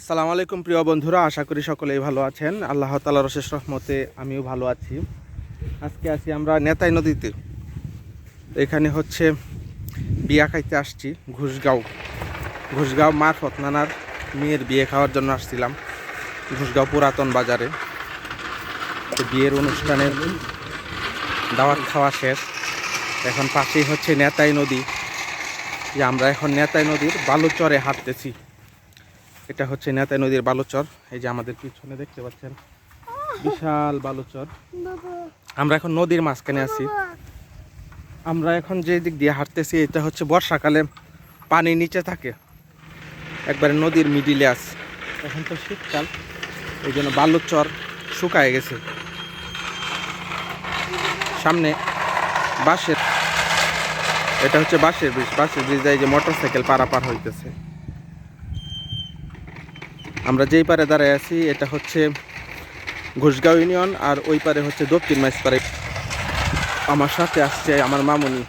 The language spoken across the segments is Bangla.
আসসালামু আলাইকুম, প্রিয় বন্ধুরা। আশা করি সকলেই ভালো আছেন। আল্লাহ তালার শেষ রহমতে আমিও ভালো আছি। আজকে আছি আমরা নেতাই নদীতে। এখানে হচ্ছে বিয়া খাইতে আসছি, ঘুষগাঁও। ঘুষগাঁও মারফত নানার মেয়ের বিয়ে খাওয়ার জন্য আসছিলাম। ঘুষগাঁও পুরাতন বাজারে। বিয়ের অনুষ্ঠানের দাওয়াত খাওয়া শেষ। এখন পাশেই হচ্ছে নেতাই নদী। যে আমরা এখন নেতাই নদীর বালুচরে হাঁটতেছি। এটা হচ্ছে নেতাই নদীর বালুচর। এই যে আমাদের পিছনে দেখতে পাচ্ছেন বিশাল বালুচর। আমরা এখন নদীর মাঝখানে আছি। আমরা এখন যে দিক দিয়ে হাঁটতেছি এটা হচ্ছে বর্ষাকালে পানি নিচে থাকে। একবারে নদীর মিডিলে আছে। এখন তো শীতকাল এই জন্য বালুচর শুকায় গেছে। সামনে বাঁশের এটা হচ্ছে বাঁশের ব্রিজ। বাঁশের ব্রিজ এই যে মোটর সাইকেল পারাপার হইতেছে। আমরা যেই পারে দাঁড়ায় আছি, এটা হচ্ছে ঘোষগাঁও ইউনিয়ন আর ওই পারে হচ্ছে দক্ষিণ মাইসপাড়ে আমার সাথে আসছে আমার মামুনি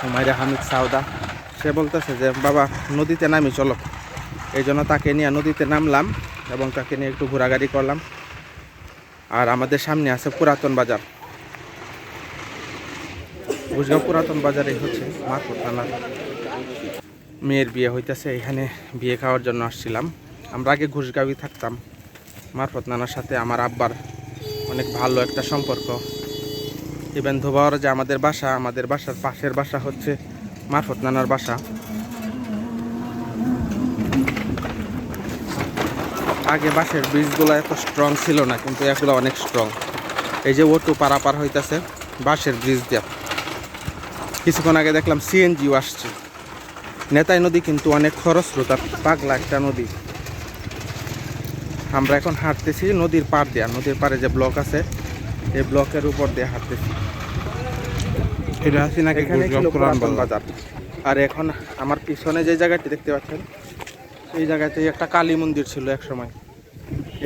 হুমায়রা হামিদ সাউদা সে বলতেছে যে, বাবা, নদীতে নামি, চলো। এই জন্য তাকে নিয়ে নদীতে নামলাম এবং তাকে নিয়ে একটু ঘোরাঘুরি করলাম। আর আমাদের সামনে আছে পুরাতন বাজার। ঘোষগাঁও পুরাতন বাজারে হচ্ছে মারফত থানার মেয়ের বিয়ে হইতেছে, এখানে বিয়ে খাওয়ার জন্য আসছিলাম। আমরা আগে ঘুষগাঁওই থাকতাম। মারফত নানার সাথে আমার আব্বার অনেক ভালো একটা সম্পর্ক। ইভেন ধোবাওয়ার যে আমাদের বাসা, আমাদের বাসার পাশের বাসা হচ্ছে মারফত নানার বাসা। আগে বাসের ব্রিজগুলো এত স্ট্রং ছিল না, কিন্তু এগুলো অনেক স্ট্রং এই যে ওটু পারাপার হইতেছে, বাঁশের ব্রিজ দিয়া। কিছুক্ষণ আগে দেখলাম সিএনজিও আসছে। নেতাই নদী কিন্তু অনেক খরস্রোতা, পাগলা একটা নদী। আমরা এখন হাঁটতেছি নদীর পাড় দেয়া নদীর পাড়ে যে ব্লক আছে এই ব্লকের উপর দিয়ে হাঁটতেছি। এটা আছি নাকি বাজার। আর এখন আমার পিছনে যে জায়গাটি দেখতে পাচ্ছেন এই জায়গাতে একটা কালী মন্দির ছিল এক সময়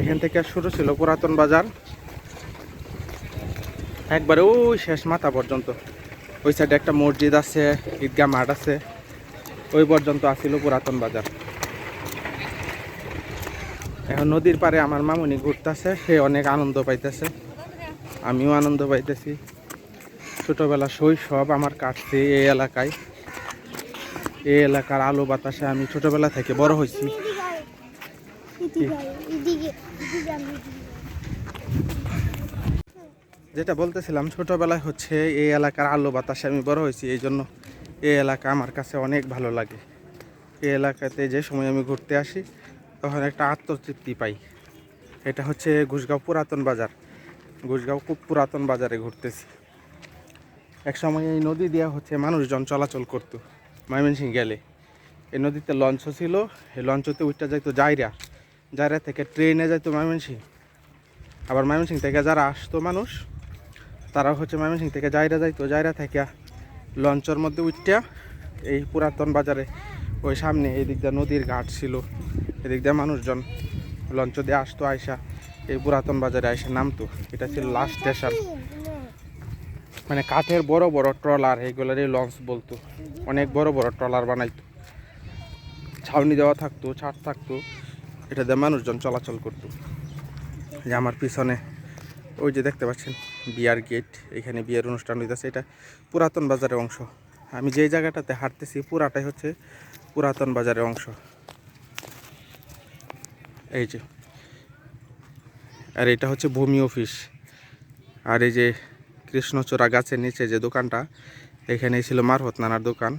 এখান থেকে শুরু ছিল পুরাতন বাজার। একবারে ওই শেষ মাথা পর্যন্ত। ওই সাইডে একটা মসজিদ আছে ঈদগাহ মাঠ আছে ওই পর্যন্ত আসিল পুরাতন বাজার। এখন নদীর পাড়ে আমার মামুনি ঘুরতেছে, সে অনেক আনন্দ পাইতেছে। আমিও আনন্দ পাইতেছি। ছোটোবেলা শৈশব আমার কাটছে এই এলাকায়। এই এলাকার আলো বাতাসে আমি ছোটোবেলা থেকে বড় হয়েছি যেটা বলতেছিলাম, ছোটবেলায় হচ্ছে এই এলাকার আলো বাতাসে আমি বড় হয়েছি এই জন্য এই এলাকা আমার কাছে অনেক ভালো লাগে। এই এলাকাতে যে সময় আমি ঘুরতে আসি তখন একটা আত্মতৃপ্তি পাই। এটা হচ্ছে ঘুষগাঁও পুরাতন বাজার। ঘুষগাঁও খুব পুরাতন বাজারে ঘুরতেছি। এক সময় এই নদী দিয়ে হচ্ছে মানুষজন চলাচল করতো ময়মনসিং গেলে। এই নদীতে লঞ্চ ছিল, এই লঞ্চতে উঠতে যাইতো জাইরা জাইরা থেকে ট্রেনে যাইতো ময়মনসিং আবার ময়মনসিং থেকে যারা আসতো মানুষ তারা হচ্ছে ময়মনসিং থেকে জাইরা যাইতো। জাইরা থেকে লঞ্চের মধ্যে উঠটা এই পুরাতন বাজারে ওই সামনে এই দিকটা নদীর ঘাট ছিল। এদিক দিয়ে মানুষজন লঞ্চ দিয়ে আসতো আয়সা এই পুরাতন বাজারে আয়সা নামতো। এটা ছিল লাস্ট স্টেশন মানে কাঠের বড় বড় ট্রলার, এইগুলোরই লঞ্চ বলতো। অনেক বড় বড় ট্রলার বানাইতো। ছাউনি দেওয়া থাকতো, ছাদ থাকতো। এটা দিয়ে মানুষজন চলাচল করতো। যে আমার পিছনে ওই যে দেখতে পাচ্ছেন, বিয়ার গেট এখানে বিয়ের অনুষ্ঠান হইতেছে। এটা পুরাতন বাজারের অংশ। আমি যেই জায়গাটাতে হাঁটতেছি, পুরাটাই হচ্ছে পুরাতন বাজারের অংশ। এই যে। আর এটা হচ্ছে ভূমি অফিস। আর এই যে কৃষ্ণচূড়া গাছের নিচে যে দোকানটা এখানে ছিল মারফত নানার দোকান।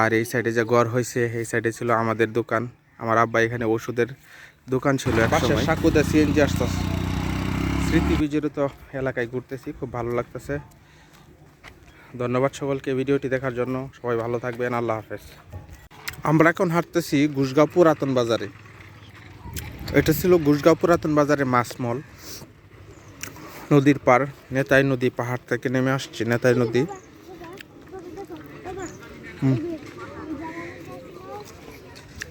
আর এই সাইডে যে ঘর হয়েছে এই সাইডে ছিল আমাদের দোকান। আমার আব্বা এখানে ওষুধের দোকান ছিল সাকুদা সিএনজি আসতেছে স্মৃতি বিজড়িত এলাকায় ঘুরতেছি খুব ভালো লাগতেছে। ধন্যবাদ সকলকে ভিডিওটি দেখার জন্য। সবাই ভালো থাকবেন আল্লাহ হাফেজ। আমরা এখন হাঁটতেছি গুসগাঁও পুরাতন বাজারে। এটা ছিল গুসগাঁও পুরাতন বাজারে মাছ মল। নদীর পার নেতাই নদী পাহাড় থেকে নেমে আসছে, নেতাই নদী।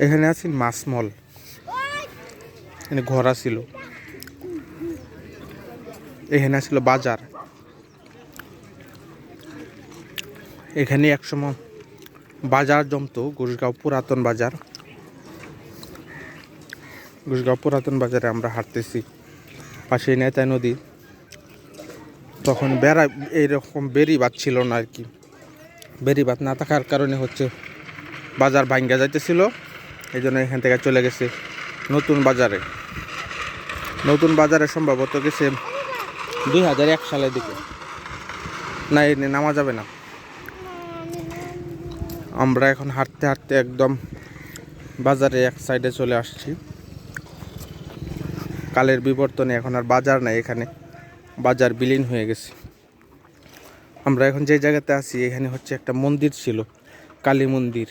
এখানে আছে মাছ মল। এখানে ঘোড়া ছিল এখানে ছিল বাজার। এখানে একসময় বাজার জমতো গুরগাঁও পুরাতন বাজার। গুসগাঁও পুরাতন বাজারে আমরা হাঁটতেছি। পাশে নেতাই নদী। তখন বেড়া, এইরকম বেরিবাদ ছিল না আর কি। বেরিবাদ না থাকার কারণে হচ্ছে বাজার ভাঙ্গা যাইতেছিল। এই জন্য এখান থেকে চলে গেছে নতুন বাজারে। নতুন বাজারে সম্ভবত গেছে দুই হাজার এক সালের দিকে। না, এই নামা যাবে না। আমরা এখন হাঁটতে হাঁটতে একদম বাজারে এক সাইডে চলে আসছি। কালের বিবর্তনে এখন আর বাজার নাই, এখানে বাজার বিলীন হয়ে গেছে। আমরা এখন যে জায়গাতে আছি, এখানে হচ্ছে একটা মন্দির ছিল, কালী মন্দির।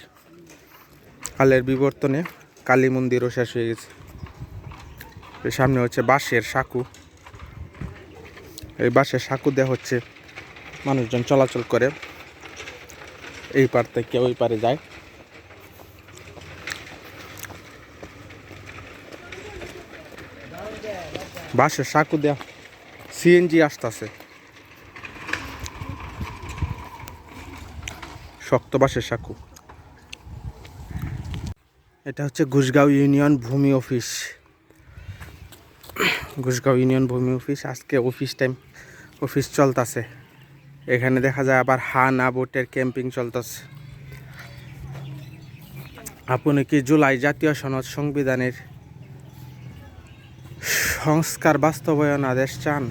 কালের বিবর্তনে কালী মন্দিরও শেষ হয়ে গেছে। সামনে হচ্ছে বাঁশের সাঁকু। এই বাঁশের সাঁকু দেওয়া হচ্ছে মানুষজন চলাচল করে। এই পার থেকে ওই পারে যায়। বাসের সাঁকু দেয়া সিএনজি আসতেছে। শক্ত বাসের সাঁকু। এটা হচ্ছে ঘুষগাঁও ইউনিয়ন ভূমি অফিস। ঘুষগাঁও ইউনিয়ন ভূমি অফিস, আজকে অফিস টাইম, অফিস চলতেছে। এখানে দেখা যায় আবার হানা বোটের ক্যাম্পিং চলতেছে। আপনি কি জুলাই জাতীয় সনদ সংবিধানের সংস্কার বাস্তবায়ন আদেশ চান?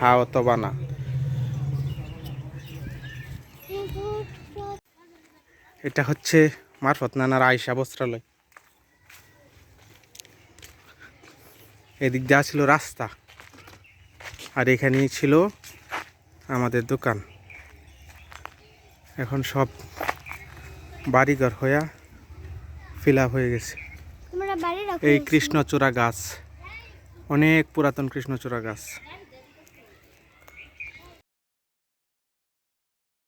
হা অথবা না। এটা হচ্ছে মারফত নানার আয়সা বস্ত্রালয়। এদিক দেওয়া ছিল রাস্তা। আর এখানেই ছিল আমাদের দোকান। এখন সব বাড়িঘর হইয়া ফিল হয়ে গেছে। এই কৃষ্ণচূড়া গাছ। অনেক পুরাতন কৃষ্ণচূড়া গাছ।